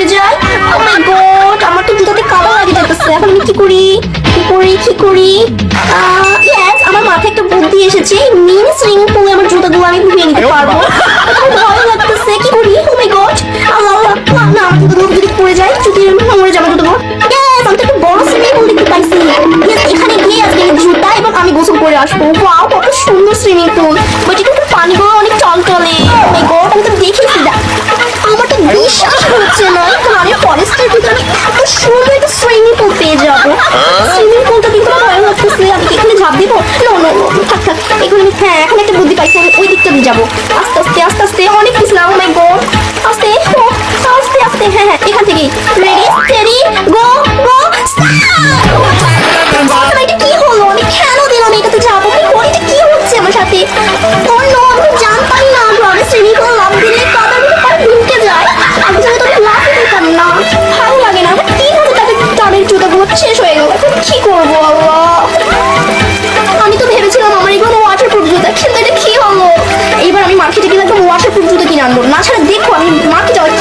পড়ে যাই ও মাই গড আমার তো জুতাতে কাদা লাগে যাইতেছে। এখন আমি কি করি? কি করি কি করি? ইয়েস আমার মাথায় একটা বুদ্ধি এসেছে। মিনি সুইমিং পুলে আমার জুতাগুলো আমি ধুয়ে নিতে পারব। ভয় লাগতেছে। কি করি? ও মাই গড আল্লাহ না, আমার জুতাগুলো যদি পড়ে যায় যদি মরে যাবে জুতাগুলো। ইয়েস আমি তো একটা বড় সুইমিং পুল দেখতে পাইছি। এখানে গিয়ে আজকে জুতা এবং আমি গোসল করে আসব। ওয়াও কত সুন্দর সুইমিং পুল বাট একটু পানিগুলো অনেক টলটলে ও মাই গড আমি তো দেখেছি দেখ। আমার তো বিশ্বাস হচ্ছে না এখন আমি ফরেস্টের ভিতরে আমি এত সুন্দর একটা সুইমিং পুল পেয়ে যাব। সুইমিং পুলটা কিন্তু ভয় লাগতেছে আমি কি এখানে ঝাঁপ দিব? নো নো থাক থাক। এখানে আমি হ্যাঁ এখন একটা বুদ্ধি পাইছি আমি ওই দিকটা দিয়ে যাব। আস্তে আস্তে আস্তে আস্তে অনেক পিছলাম ও মাই গড আস্তে আস্তে আস্তে হ্যাঁ হ্যাঁ এখান থেকেই। রেডি স্টেডি গো গো এটা কি হলো? আমি কেন দিলাম এটাতে যাব? আমি কি হচ্ছে আমার সাথে? নো আমি জানতাম না গ্রামে সুইমিং পুলে ওয়াটারপ্রুফ জুতো কিনে আনব। না ছাড়া দেখো আমি মাকে যাওয়ার